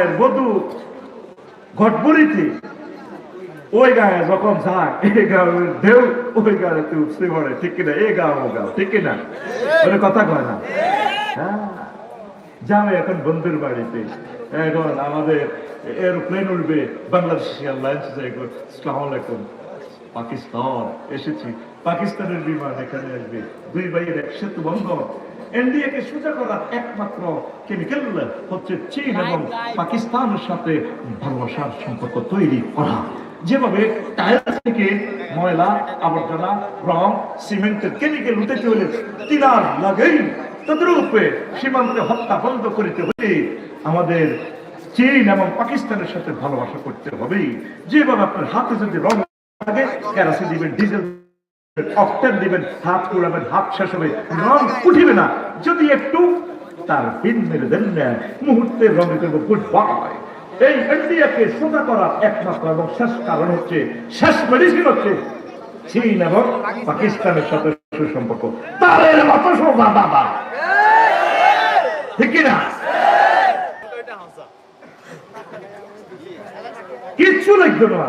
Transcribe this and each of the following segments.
মায়ের বধু ঘটবুড়িতে ওই গায়ে যখন যায়, এই গাঁয়ের ঢেউ, ওই গায়ে উঠতে পড়ে ঠিক কিনা? এই গাও, ও গাও, ঠিক কিনা? ওটা কথা কয় না। হ্যাঁ যাবে এখন বন্ধুর বাড়িতে। এখন আমাদের এরোপ্লেন উঠবে বাংলাদেশ এয়ারলাইন্স আসসালামু আলাইকুম পাকিস্তান এসেছি। পাকিস্তানের বিমান এখানে আসবে। দুই ভাইয়ের একসাথে বন্ধন এনডিএকে সোজা করার একমাত্র কেমিক্যাল হচ্ছে চীন এবং পাকিস্তানের সাথে ভালোবাসার সম্পর্ক তৈরি করা। যেভাবে টায়ার থেকে ময়লা আবর্জনা রং সিমেন্টের কেমিক্যাল উঠেতে হলে তিনার লাগেই। তদ্রূপে সীমান্তে হত্যা বন্ধ করিতে হলে আমাদের চীন এবং পাকিস্তানের সাথে ভালোবাসা করতে হবে যেভাবে আপনার হাতে যদি রং লাগে কেরাসিন দিবেন, ডিজেল অক্টেন দিবেন, হাত পুড়াবেন হাত শেষ হবে, রং উঠিবে না। যদি একটু তার মেরে দেন না মুহূর্তে রঙে গুড বাই এই ইন্ডিয়াকে সোজা করার একমাত্র এবং শেষ কারণ হচ্ছে, শেষ মেডিসিন হচ্ছে চীন এবং পাকিস্তানের সাথে সুসম্পর্ক। তাদের বাবা। ঠিক কিনা? কিচ্ছু লিখবে না।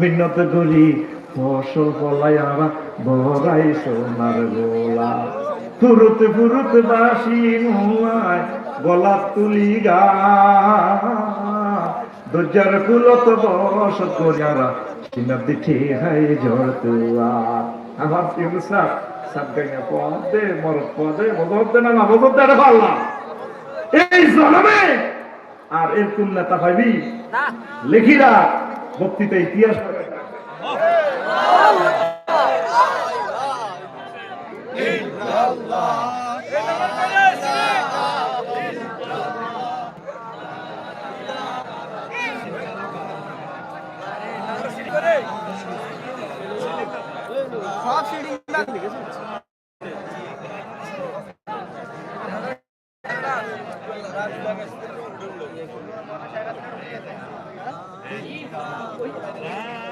মিন্নত করি ফসল ফলাই আমরা বড়াই সোনার গোলা। ফুরুত ফুরুত বাসি মুয়ায় গলা তুলি গা। দরজার কুলত বস করিয়ারা সিনার দিঠে হাই ঝড় তুয়া। আমার প্রিয় স্যার সাবগাইয়া পদে মরদ পদে মদতে না না মদতে না পারলাম এই জনমে আর এরকম নেতা পাইবি? লেখিরা বক্তৃতা ইতিহাস Yeah.